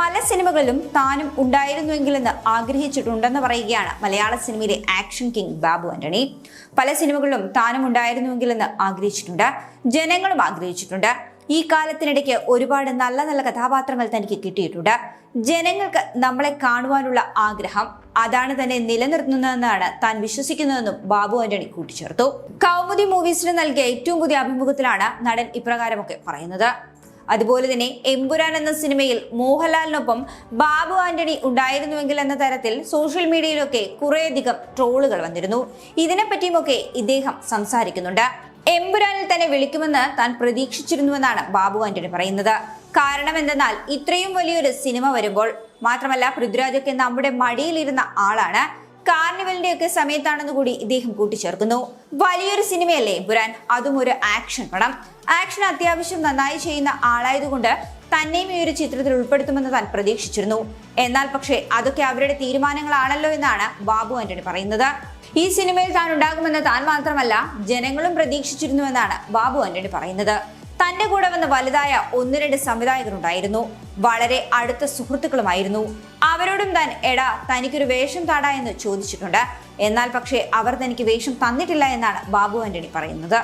പല സിനിമകളിലും താനും ഉണ്ടായിരുന്നുവെങ്കിലെന്ന് ആഗ്രഹിച്ചിട്ടുണ്ടെന്ന് പറയുകയാണ് മലയാള സിനിമയിലെ ആക്ഷൻ കിങ് ബാബു ആന്റണി. പല സിനിമകളിലും താനും ഉണ്ടായിരുന്നുവെങ്കിലെന്ന് ആഗ്രഹിച്ചിട്ടുണ്ട് ജനങ്ങളും ആഗ്രഹിച്ചിട്ടുണ്ട്. ഈ കാലത്തിനിടയ്ക്ക് ഒരുപാട് നല്ല നല്ല കഥാപാത്രങ്ങൾ തനിക്ക് കിട്ടിയിട്ടുണ്ട്. ജനങ്ങൾക്ക് നമ്മളെ കാണുവാനുള്ള ആഗ്രഹം അതാണ് തന്നെ നിലനിർത്തുന്നതെന്നാണ് താൻ വിശ്വസിക്കുന്നതെന്നും ബാബു ആന്റണി കൂട്ടിച്ചേർത്തു. കൗമുദി മൂവീസിന് നൽകിയ ഏറ്റവും പുതിയ അഭിമുഖത്തിലാണ് നടൻ ഇപ്രകാരമൊക്കെ പറയുന്നത്. അതുപോലെ തന്നെ എമ്പുരാൻ എന്ന സിനിമയിൽ മോഹൻലാലിനൊപ്പം ബാബു ആന്റണി ഉണ്ടായിരുന്നുവെങ്കിൽ എന്ന തരത്തിൽ സോഷ്യൽ മീഡിയയിലൊക്കെ കുറേയധികം ട്രോളുകൾ വന്നിരുന്നു. ഇതിനെപ്പറ്റിയുമൊക്കെ ഇദ്ദേഹം സംസാരിക്കുന്നുണ്ട്. എമ്പുരാനിൽ തന്നെ വിളിക്കുമെന്ന് താൻ പ്രതീക്ഷിച്ചിരുന്നുവെന്നാണ് ബാബു ആന്റണി പറയുന്നത്. കാരണം എന്തെന്നാൽ ഇത്രയും വലിയൊരു സിനിമ വരുമ്പോൾ മാത്രമല്ല പൃഥ്വിരാജൊക്കെ നമ്മുടെ മടിയിലിരുന്ന ആളാണ്. കാർണിവലിന്റെ ഒക്കെ സമയത്താണെന്ന് കൂടി ഇദ്ദേഹം കൂട്ടിച്ചേർക്കുന്നു. വലിയൊരു സിനിമയല്ലേ ബുരാൻ അതും ഒരു ആക്ഷൻ പടം. ആക്ഷൻ അത്യാവശ്യം നന്നായി ചെയ്യുന്ന ആളായതുകൊണ്ട് തന്നെയും ഈ ഒരു ചിത്രത്തിൽ ഉൾപ്പെടുത്തുമെന്ന് താൻ പ്രതീക്ഷിച്ചിരുന്നു. എന്നാൽ പക്ഷേ അതൊക്കെ അവരുടെ തീരുമാനങ്ങളാണല്ലോ എന്നാണ് ബാബു ആന്റണി പറയുന്നത്. ഈ സിനിമയിൽ താൻ ഉണ്ടാകുമെന്ന് താൻ മാത്രമല്ല ജനങ്ങളും പ്രതീക്ഷിച്ചിരുന്നുവെന്നാണ് ബാബു ആന്റണി പറയുന്നത്. തന്റെ കൂടെ വന്ന വലുതായ ഒന്ന് രണ്ട് സംവിധായകരുണ്ടായിരുന്നു. വളരെ അടുത്ത സുഹൃത്തുക്കളുമായിരുന്നു. അവരോടും താൻ എടാ തനിക്കൊരു വേഷം താടാ എന്ന് ചോദിച്ചിട്ടുണ്ട്. എന്നാൽ പക്ഷേ അവർ തനിക്ക് വേഷം തന്നിട്ടില്ല എന്നാണ് ബാബു ആന്റണി പറയുന്നത്.